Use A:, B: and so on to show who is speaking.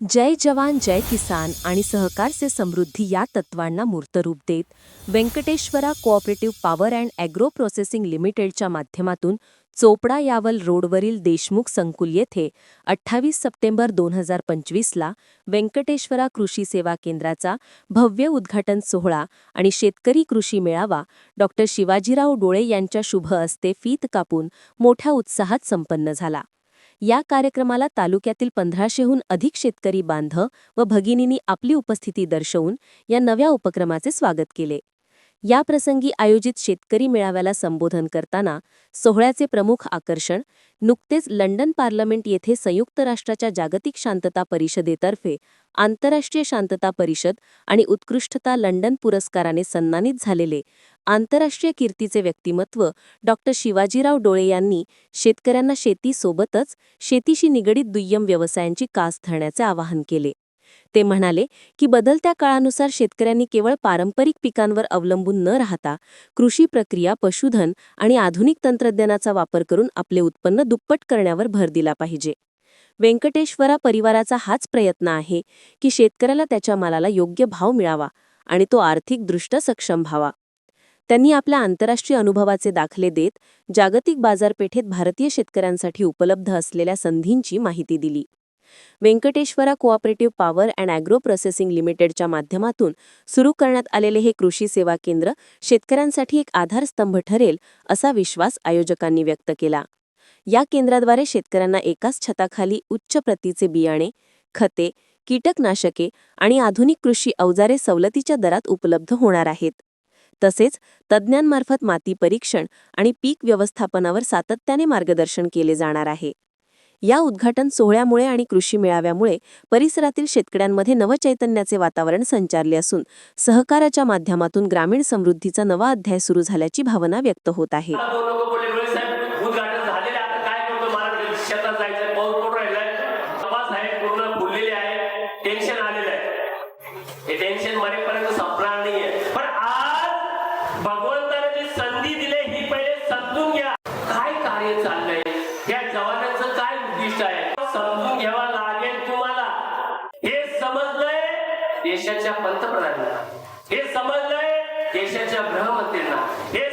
A: जय जवान जय किसान आणि सहकार से समृद्धी या तत्वांना मूर्तरूप देत Venkateshwara cooperative power and agro processing लिमिटेडच्या माध्यमातून चोपडा यावल रोडवरील देशमुख संकुल येथे अठ्ठावीस सप्टेंबर दोन हजार पंचवीसला व्यंकटेश्वरा कृषी सेवा केंद्राचा भव्य उद्घाटन सोहळा आणि शेतकरी कृषी मेळावा डॉक्टर शिवाजीराव डोळे यांच्या शुभ हस्ते फीत कापून मोठ्या उत्साहात संपन्न झाला. या कार्यक्रमाला तालुक्यातील पंधराशेहून अधिक शेतकरी बांधव व भगिनींनी आपली उपस्थिती दर्शवून या नव्या उपक्रमाचे स्वागत केले. या प्रसंगी आयोजित शेतकरी मेळाव्याला संबोधन करताना सोहळ्याचे प्रमुख आकर्षण नुकतेच लंडन पार्लमेंट येथे संयुक्त राष्ट्राच्या जागतिक शांतता परिषदेतर्फे आंतरराष्ट्रीय शांतता परिषद आणि उत्कृष्टता लंडन पुरस्काराने सन्मानित झालेले आंतरराष्ट्रीय कीर्तीचे व्यक्तिमत्व डॉ. शिवाजीराव डोळे यांनी शेतकऱ्यांना शेतीसोबतच शेतीशी निगडीत दुय्यम व्यवसायांची कास धरण्याचे आवाहन केले. ते म्हणाले की बदलत्या काळानुसार शेतकऱ्यांनी केवळ पारंपरिक पिकांवर अवलंबून न राहता कृषी प्रक्रिया पशुधन आणि आधुनिक तंत्रज्ञानाचा वापर करून आपले उत्पन्न दुप्पट करण्यावर भर दिला पाहिजे. व्यंकटेश्वरा परिवाराचा हाच प्रयत्न आहे की शेतकऱ्याला त्याच्या मालाला योग्य भाव मिळावा आणि तो आर्थिकदृष्ट्या सक्षम व्हावा. त्यांनी आपल्या आंतरराष्ट्रीय अनुभवाचे दाखले देत जागतिक बाजारपेठेत भारतीय शेतकऱ्यांसाठी उपलब्ध असलेल्या संधींची माहिती दिली. Venkateshwara cooperative power and agro processing लिमिटेडच्या माध्यमातून सुरू करण्यात आलेले हे कृषी सेवा केंद्र शेतकऱ्यांसाठी एक आधारस्तंभ ठरेल असा विश्वास आयोजकांनी व्यक्त केला. या केंद्राद्वारे शेतकऱ्यांना एकाच छताखाली उच्च प्रतीचे बियाणे खते कीटकनाशके आणि आधुनिक कृषी अवजारे सवलतीच्या दरात उपलब्ध होणार आहेत. तसेच तज्ज्ञांमार्फत माती परीक्षण आणि पीक व्यवस्थापनावर सातत्याने मार्गदर्शन केले जाणार आहे. या उद्घाटन सोहळ्यामुळे आणि कृषी मेळाव्यामुळे परिसरातील शेतकऱ्यांमध्ये नवचैतन्याचे वातावरण संचारले असून सहकाराच्या माध्यमातून ग्रामीण समृद्धीचा नवा अध्याय सुरू झाल्याची भावना व्यक्त होत आहे.
B: टेन्शन आलेलं आहे. हे टेन्शन साहेब काय आहे. समजून घ्यावा लागेल तुम्हाला. हे समजलंय देशाच्या पंतप्रधानांना. हे समजलंय देशाच्या गृहमंत्र्यांना. हे